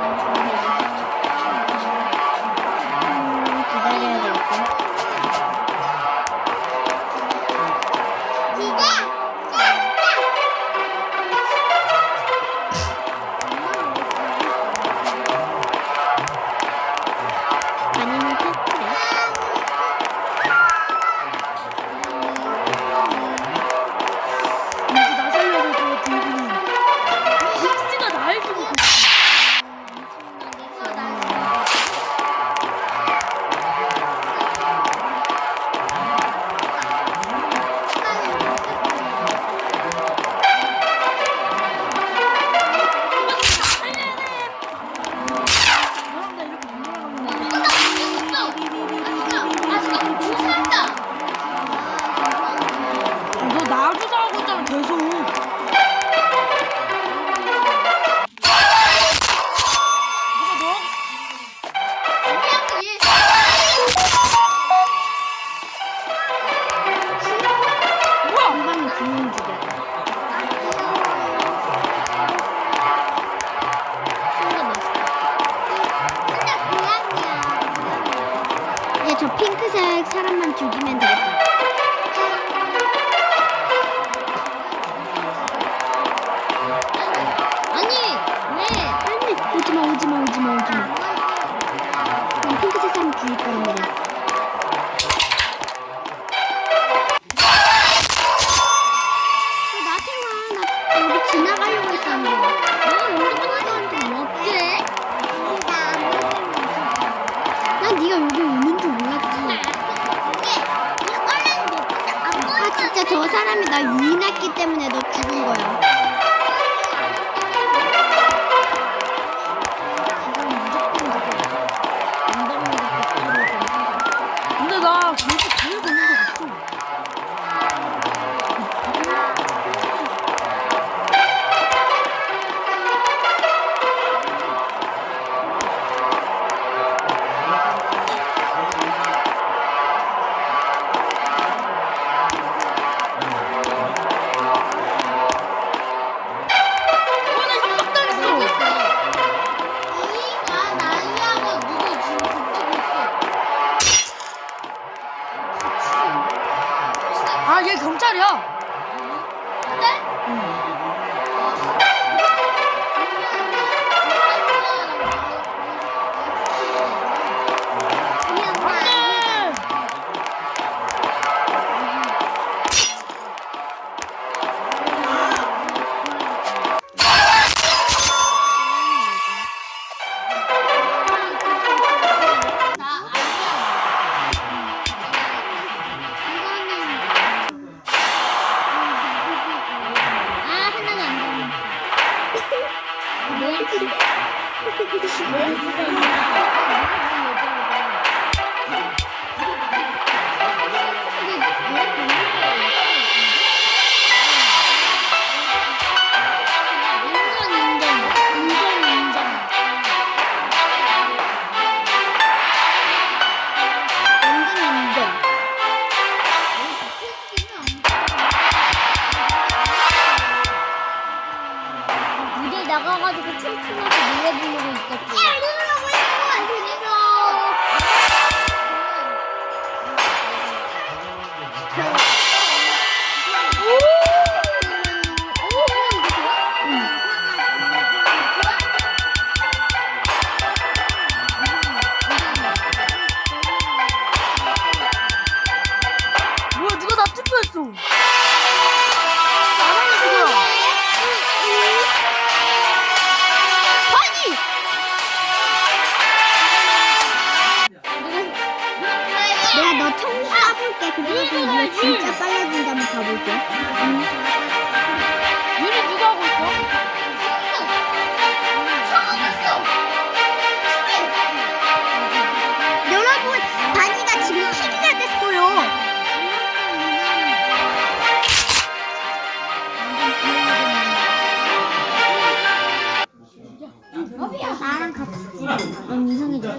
음,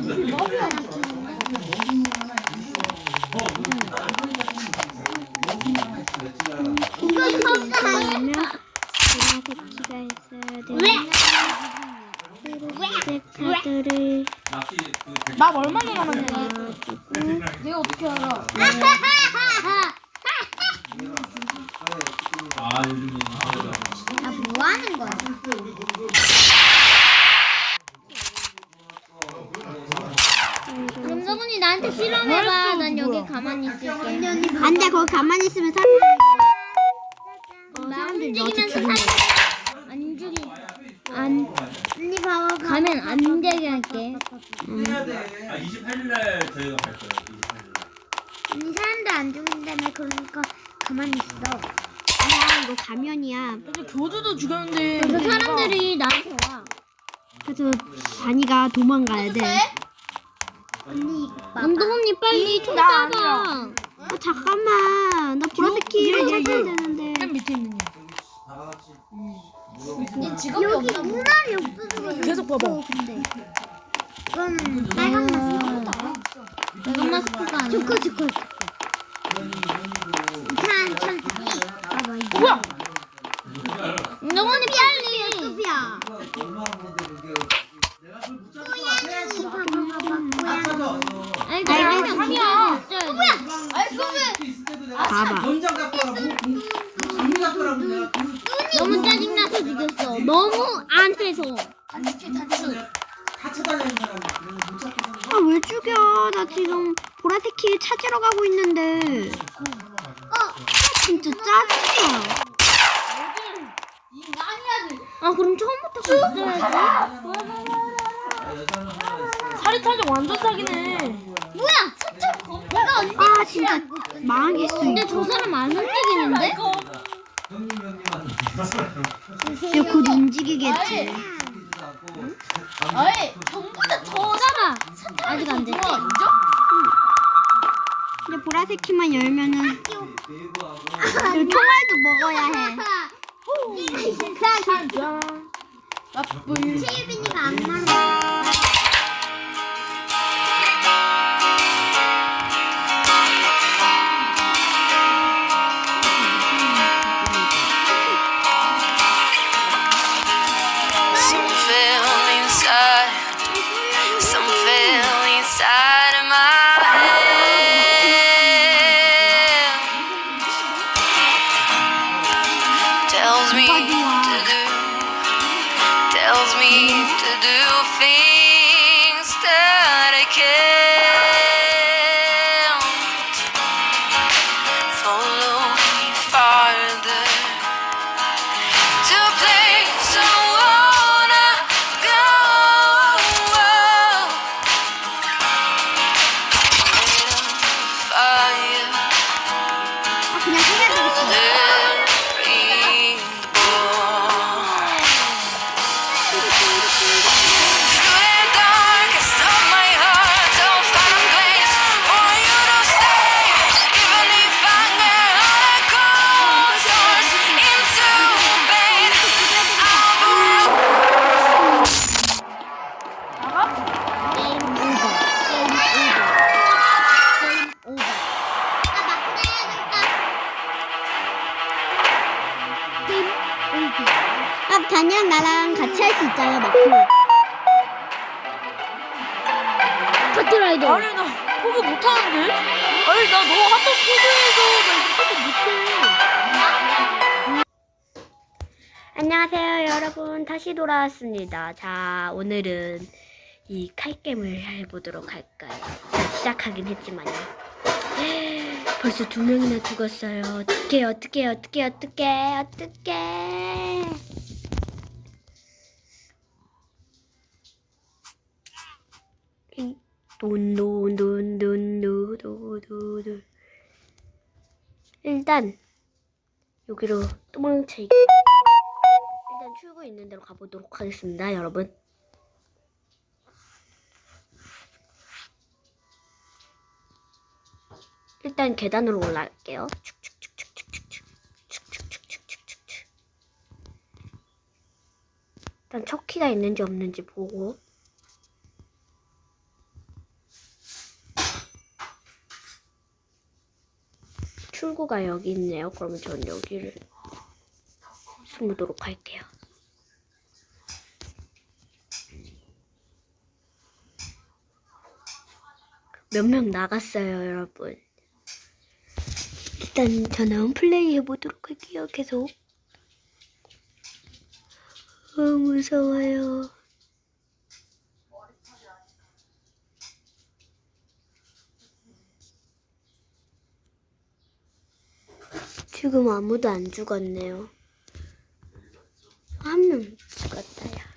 이상해졌어. 이거 그러면 보라색 키가 있어야 돼. 왜? 카드를 나 얼마나 남았냐? 내가 어떻게 알아? 아 요즘에 아, 뭐 하는 거야? 그럼 너분이 나한테 실험 해봐. 난 여기 가만히 있을게. 안 돼, 거기 가만히 있으면 사람들이. 어, 사람들이 너한테 죽는다. 안 죽이. 안. 언니 봐봐. 가면 안 되게 할게. 아 28일 날 저희가 갈 거예요 28일 날 언니 사람들 안 죽인다며 그러니까 가만히 있어. 아니야, 이거 가면이야. 근데 교주도 죽였는데. 그래서 사람들이 나한테 와. 그래서 다니가 도망가야 돼. 언니, 남동언니 빨리 총 나 쏴봐. 아니야. 아, 잠깐만. 나 보라색 키를 이거, 찾아야 이거. 되는데. 맨 밑에 있는 애. 여기 문알이 없어서 계속 봐봐. 근데 이거는 빨간 마스크. 빨간 마스크가 아니야. 초코 초코. 이상한 천천히. 봐봐 이거. 뭐야? 너원이 빨리. 수비야. 아니 아니, 나 삼이야. 뭐야? 아니 그러면 봐봐. 연장 갖고 와라 뭐 공- 장미 갖고 와라면 내가 그 너무 짜증나서 죽였어. 너무 안 해서. 단축해 단축 다 쳐다니는 사람 그러면 못 잡고 사는 아 왜 죽여? 나 지금 보라색 키 찾으러 가고 있는데. 어, 진짜 짜증나. 아 그럼 처음부터 갔어야지. 살이 타정 완전 사기네. 뭐야? 사탕 내가 언제? 아 진짜 망하겠어. 근데 저 사람 안 움직이는데? 이제 곧 움직이겠지. 아니 전부다 저잖아. 아직 안 됐지? 근데 보라색 키만 열면은 그리고 총알도 먹어야 해. 짠. 나쁜. 체유빈이가 안 말해. Puggy 돌아왔습니다. 자 오늘은 이 칼겜을 해보도록 할까요? 시작하긴 했지만요. 벌써 두 명이나 죽었어요. 어떡해 어떡해 어떡해 어떡해 어떡해. 돈 돈 돈 돈 돈 돈 돈 일단 여기로 도망치 출구 있는 데로 가보도록 하겠습니다, 여러분. 일단 계단으로 올라갈게요. 일단 첫 키가 있는지 없는지 보고. 출구가 여기 있네요. 그러면 전 여기를 숨도록 할게요. 몇 명 나갔어요, 여러분. 일단 저는 플레이 해보도록 할게요, 계속. 어, 무서워요. 지금 아무도 안 죽었네요. 한 명 죽었다, 야.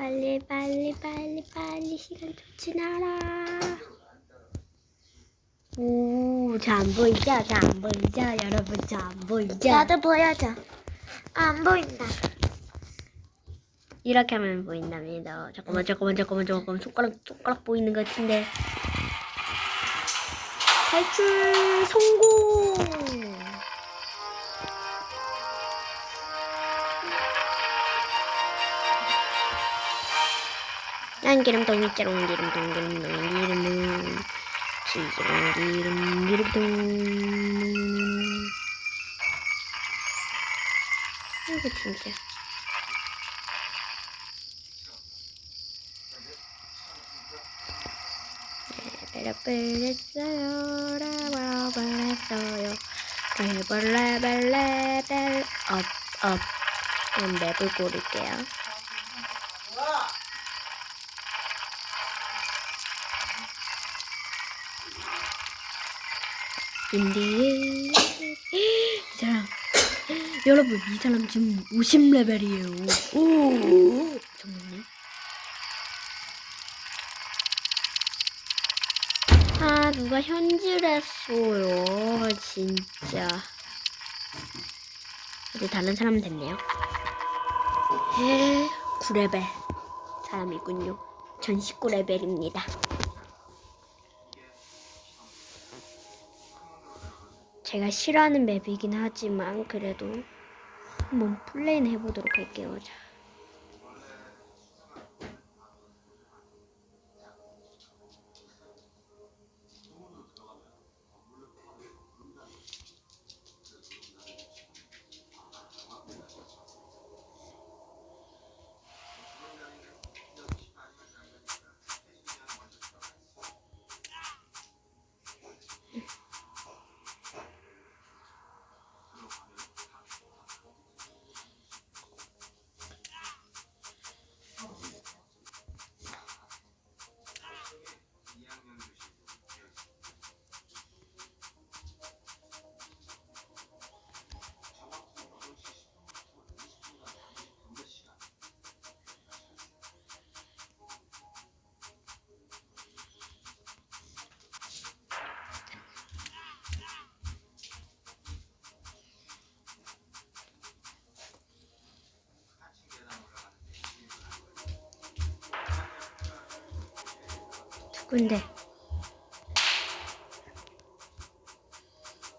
빨리 빨리 빨리 빨리 시간 좀 지나라. 오, 저안 보이죠? 저안 보이죠? 여러분 저안 보이죠? 나도 보여줘. 안 보인다. 이렇게 하면 보인답니다. 잠깐만 잠깐만 잠깐만 잠깐만 손가락 손가락 보이는 것 같은데. 탈출 성공. 기름통 있지롱 기름통 기름통 기름통 지지롱 기름 기름통 이거 진짜. 레벨업을 했어요. 라벨업을 했어요. 레벨 레벨 레벨 업업. 그럼 맵을 고를게요 인디 이 사람 여러분 이 사람 지금 50레벨이에요. 오 잠깐만요 아 누가 현질했어요 진짜. 이제 다른 사람 됐네요. 에 9레벨. 사람이군요. 전 19레벨입니다 제가 싫어하는 맵이긴 하지만 그래도 한번 플레이는 해보도록 할게요. 자. 군데?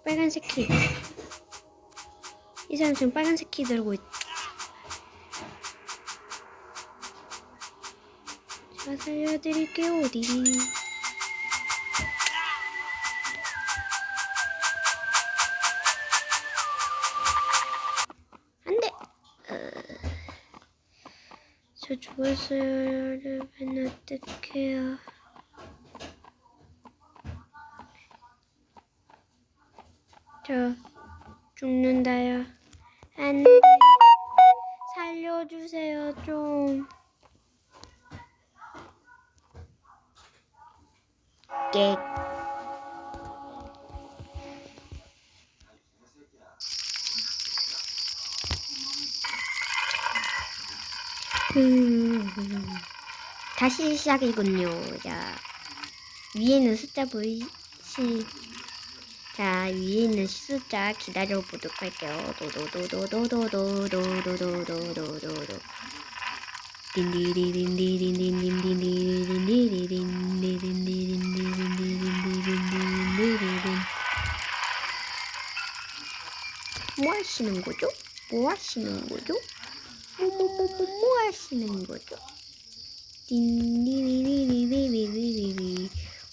빨간색 키. 이 사람 지금 빨간색 키 들고 있. 제가 살려드릴게요, 어디? 안 돼! 어... 저 죽었어요, 여러분. 어떡해요. 안 돼. 살려주세요, 좀. 깨. 음, 다시 시작이군요. 자, 위에는 숫자 보이시? 자, 위에 있는 숫자 기다려 보도록 할게요. 도도도도도도도도도도도도도. 뭐 하시는 거죠? 뭐 하시는 거죠? 뭐뭐뭐뭐 뭐 하시는 거죠? 딘디리리리리리리리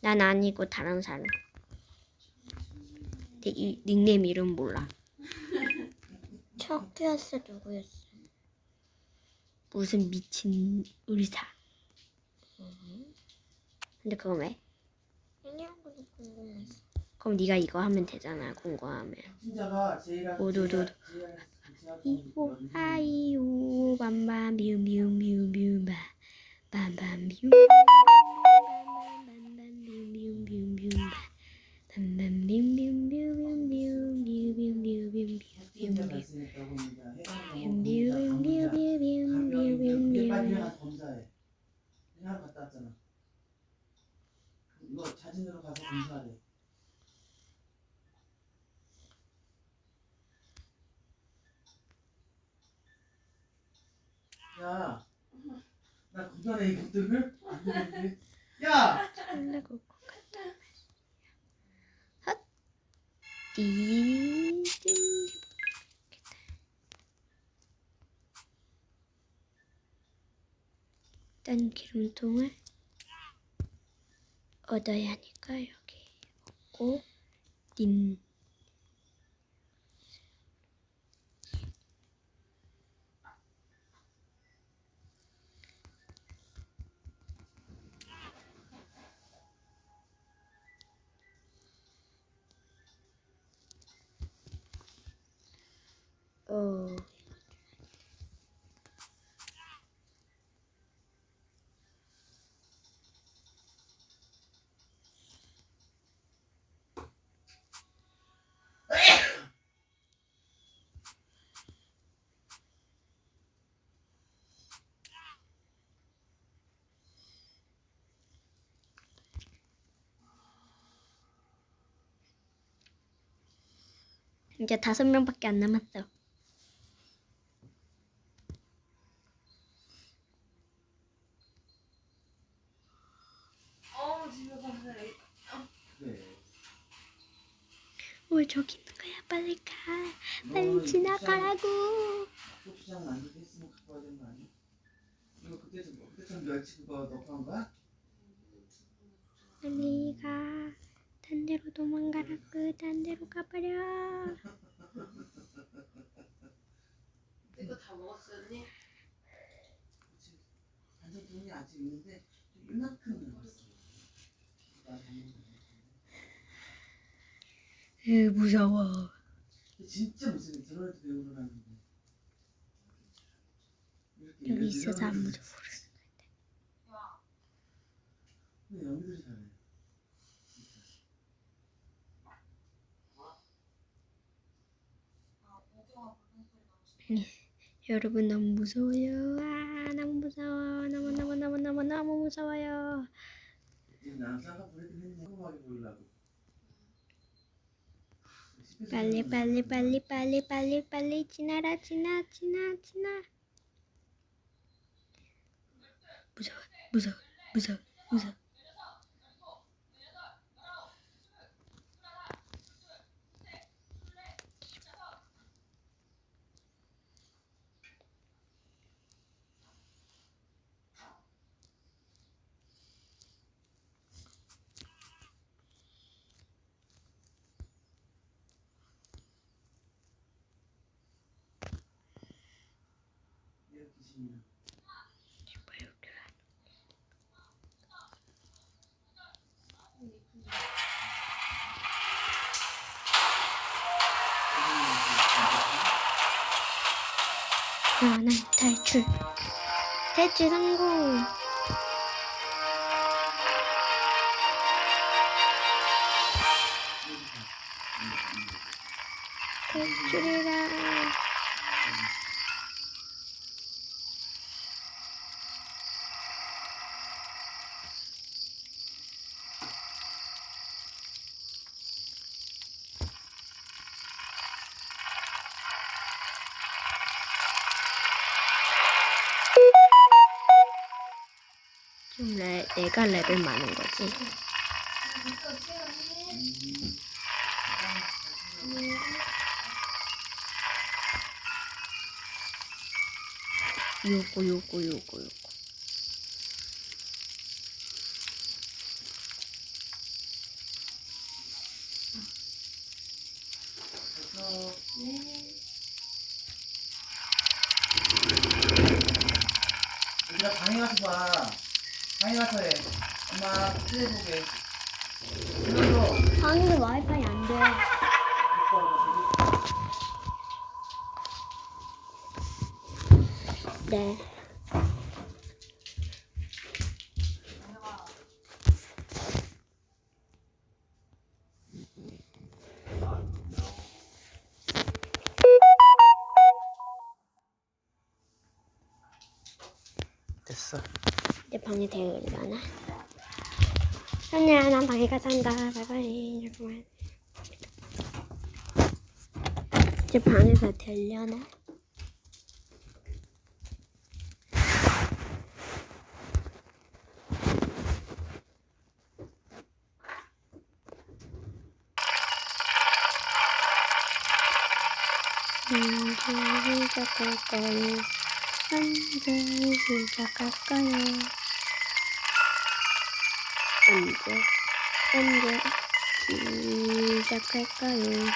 난 아니고 다른 사람. 내 이, 닉네임 이름 몰라. 척이었어 누구였어? 무슨 미친 의사. 근데 그거 왜? 그냥 그냥 궁금했어. 그럼 네가 이거 하면 되잖아. 궁금하면. 오도도도. 이호 아이오 밤밤 비움비움바 밤밤 비 나 검사해 이것들을. 야, 띠 일단 기름통을 얻어야 하니까 여기 얻고 딘 어. 이제 다섯 명밖에 안 남았어. 네. 왜 저기 있는 거야? 빨리 가. 빨리 지나가라고. 시장 만들겠으면 갖고 와야 되는 거 아니야? 이거 그때 좀 그때처럼 멸치 그거 넣고 한 거야? 빨리 가. 딴 데로 도망가라고. 딴 데로 가버려. 이거 다 먹었어 언니? 그치. 반찬 돈이 아직 있는데 좀 이만큼 남았어. 나 먹는 거. 으 무서워. 진짜 무슨 드러내도 배우러라는데. 이렇게 여기 이런- 있어서 아무도 모르는. 근데 연기들이 잘해. 여러분 너무 무서워요. 아 너무 무서워. 너무 너무 너무 너무 너무 무서워요. 지금 보내긴 했네. 궁금하게 보이려고. 빨리 빨리 빨리 빨리 빨리 빨리 지나라 지나 지나 지나. 무서워 무서워 무서워 무서워. 나는 탈출. 배치 성공. 레, 내가 레벨 많은 거지. 요거 요거 요거 요거. 방에 되려나? 아니야, 난 방에 가서 한다. 바이바이. 잠깐만. 이제 방에서 되려나? 언제 시작할까요? 언제 시작할까요? 언제, 언제 시작할까요?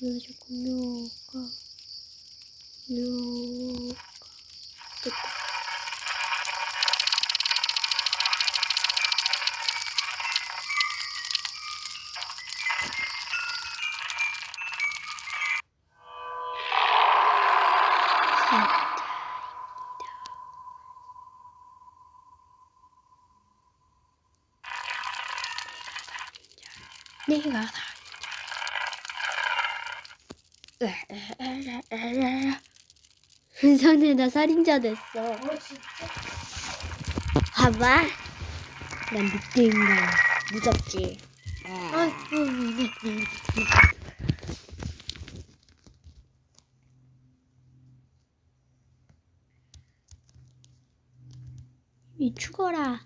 왜 자꾸 묘가, 묘가, 됐다. 내가 살인자. 은선이 나 살인자 됐어. 봐봐. 난 늑대인가. 무섭지. 이 죽어라.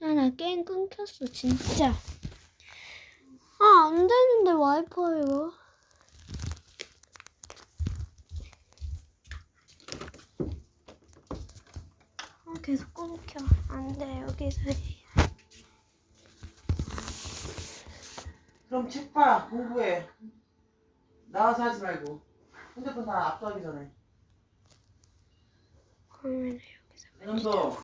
아, 나 게임 끊겼어, 진짜. 아, 안 되는데, 와이파이가. 아, 계속 끊겨. 안 돼, 여기서 해. 그럼 책 봐. 공부해. 나와서 하지 말고. 핸드폰 다 압수하기 전에. 그러면 이놈도